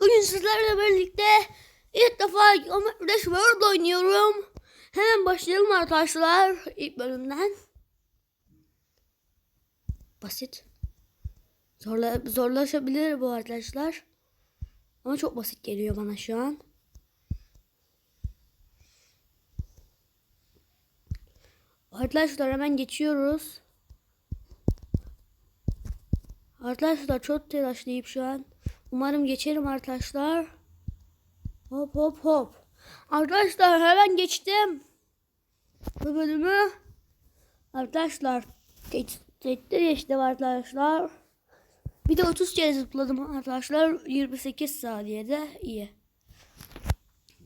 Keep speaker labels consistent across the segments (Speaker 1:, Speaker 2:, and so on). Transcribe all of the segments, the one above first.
Speaker 1: Bugün sizlerle birlikte ilk defa Geometry World oynuyorum. Hemen başlayalım arkadaşlar ilk bölümden. Basit. Zorla, zorlaşabilir bu arkadaşlar. Ama çok basit geliyor bana şu an. Arkadaşlar hemen geçiyoruz. Arkadaşlar çok telaşlıyım şu an. Umarım geçerim arkadaşlar. Hop hop hop. Arkadaşlar hemen geçtim. Bu bölümü. Arkadaşlar. Geç, geçti geçtim arkadaşlar. Bir de 30 kere zıpladım arkadaşlar. 28 saniyede iyi.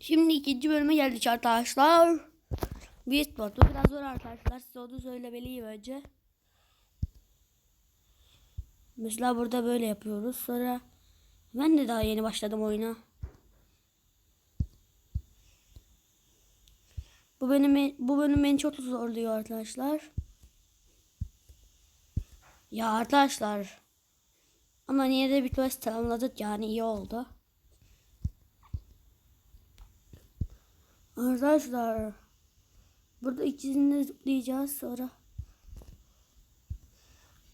Speaker 1: Şimdi ikinci bölüme geldik arkadaşlar. Beatboard. Bu biraz zor arkadaşlar. Size onu söylemeliyim önce. Mesela burada böyle yapıyoruz. Sonra ben de daha yeni başladım oyuna. Bu benim bu bölüm beni çok zorluyor arkadaşlar. Ya arkadaşlar. Ama niye de bir quest tamamladık yani iyi oldu. Arkadaşlar. Burada ikisini zıplayacağız sonra.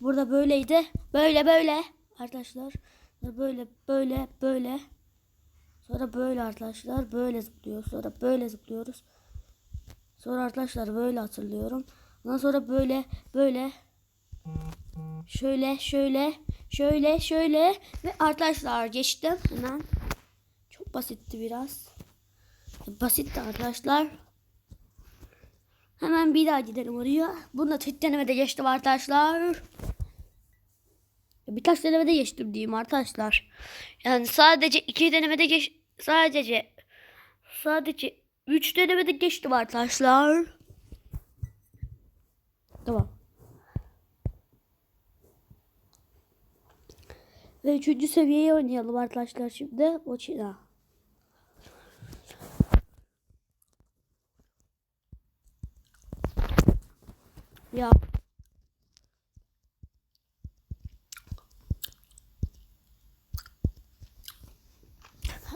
Speaker 1: Burada böyleydi. Böyle böyle. Arkadaşlar. Böyle böyle böyle. Sonra böyle arkadaşlar. Böyle zıplıyoruz. Sonra böyle zıplıyoruz. Sonra arkadaşlar böyle hatırlıyorum. Ondan sonra böyle böyle. Şöyle şöyle. Şöyle şöyle. Ve arkadaşlar geçtim hemen. Çok basitti biraz. Basitti arkadaşlar. Hemen bir daha gidelim oraya. Bunu da tek denemede geçtim arkadaşlar. Birkaç denemede geçtim diyeyim arkadaşlar. Yani sadece iki denemede geç sadece sadece üç denemede geçtim arkadaşlar. Tamam. Ve üçüncü seviyeyi oynayalım arkadaşlar şimdi. Boçina. Ya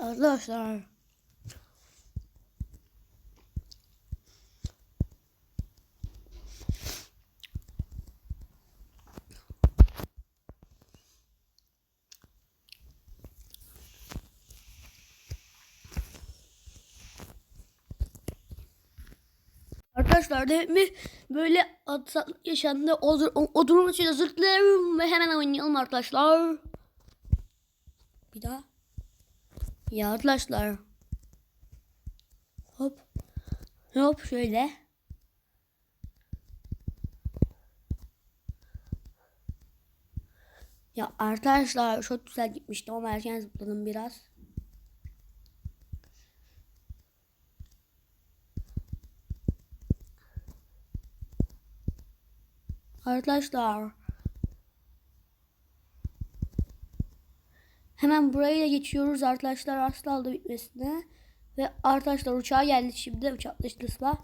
Speaker 1: Arkadaşlar. Arkadaşlar mi böyle aksaklık yaşandı. O, durum için özür ve hemen oynayalım arkadaşlar. Bir daha. Ya arkadaşlar. Hop. Hop şöyle. Ya arkadaşlar çok güzel gitmiştim ama erken zıpladım biraz. Arkadaşlar. Hemen burayı da geçiyoruz arkadaşlar asla aldı bitmesine. Ve arkadaşlar uçağa geldik şimdi uçakla kısma.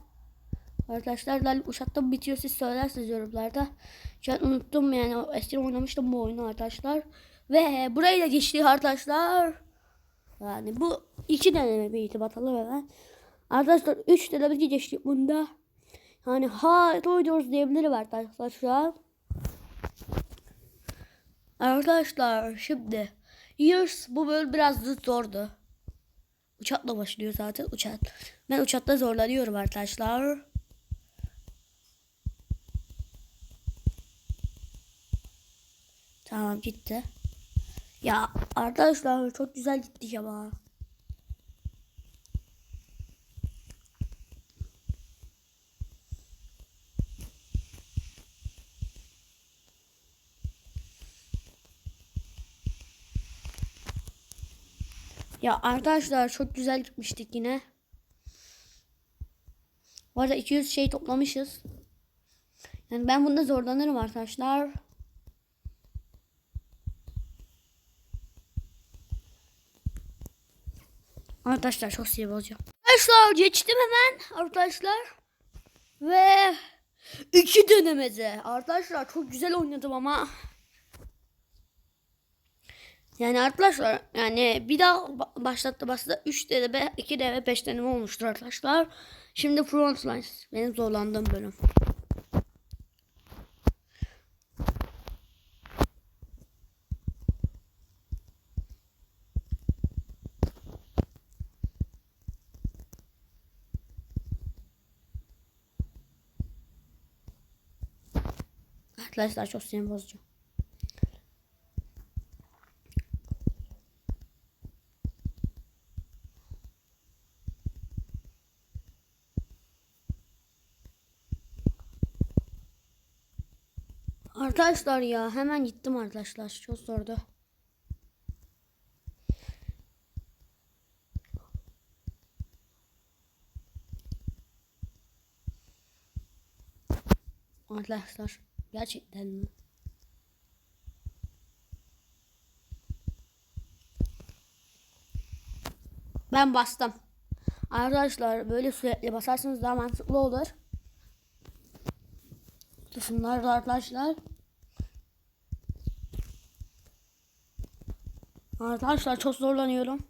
Speaker 1: Arkadaşlar Lal uçakta bitiyor siz söylersiniz yorumlarda. Şu unuttum yani eskiden oynamıştım bu oyunu arkadaşlar. Ve burayı da geçtik arkadaşlar. Yani bu iki deneme bir itibatalım hemen. Arkadaşlar üç deneme geçtik bunda. Yani ha oynuyoruz diyebilirim arkadaşlar şu an. Arkadaşlar şimdi Years bu bölüm biraz zordu. Uçakla başlıyor zaten uçak. Ben uçakta zorlanıyorum arkadaşlar. Tamam gitti. Ya arkadaşlar çok güzel gitti ama. Ya arkadaşlar çok güzel gitmiştik yine. Bu arada 200 şey toplamışız. Yani ben bunda zorlanırım arkadaşlar. Arkadaşlar çok sinir bozacağım. Arkadaşlar geçtim hemen arkadaşlar. Ve iki dönemede. Arkadaşlar çok güzel oynadım ama. Yani arkadaşlar Yani bir daha ba- başlattı bastı 3 deneme 2 deneme 5 deneme olmuştur arkadaşlar. Şimdi Frontlines benim zorlandığım bölüm. Arkadaşlar çok sinir bozucu. Arkadaşlar ya hemen gittim arkadaşlar. Çok zordu. Arkadaşlar gerçekten mi? Ben bastım. Arkadaşlar böyle sürekli basarsanız daha mantıklı olur. Şunlar da arkadaşlar. Arkadaşlar çok zorlanıyorum.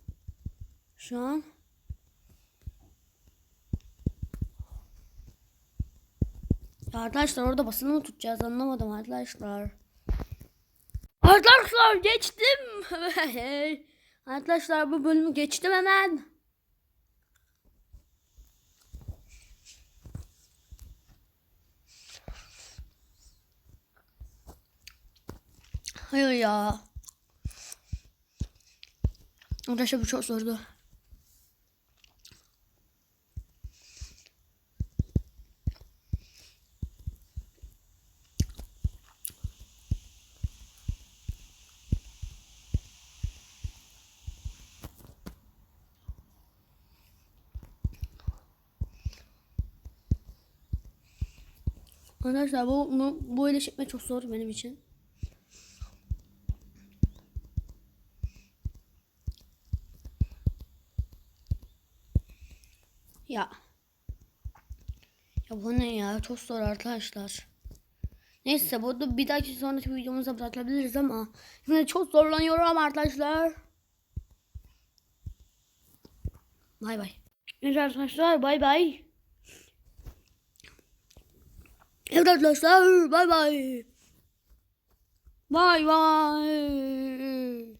Speaker 1: Şu an. Arkadaşlar orada basılı mı tutacağız anlamadım arkadaşlar. Arkadaşlar geçtim. arkadaşlar bu bölümü geçtim hemen. Hayır ya. Arkadaşlar bu çok zordu. Arkadaşlar bu, bu, bu ile çekmek çok zor benim için. Ya. Ya bu ne ya? Çok zor arkadaşlar. Neyse burada bir dahaki sonraki videomuza bırakabiliriz ama şimdi çok zorlanıyorum arkadaşlar. Bay bay. Evet arkadaşlar bay bay. Evet arkadaşlar bay bay. Bay bay.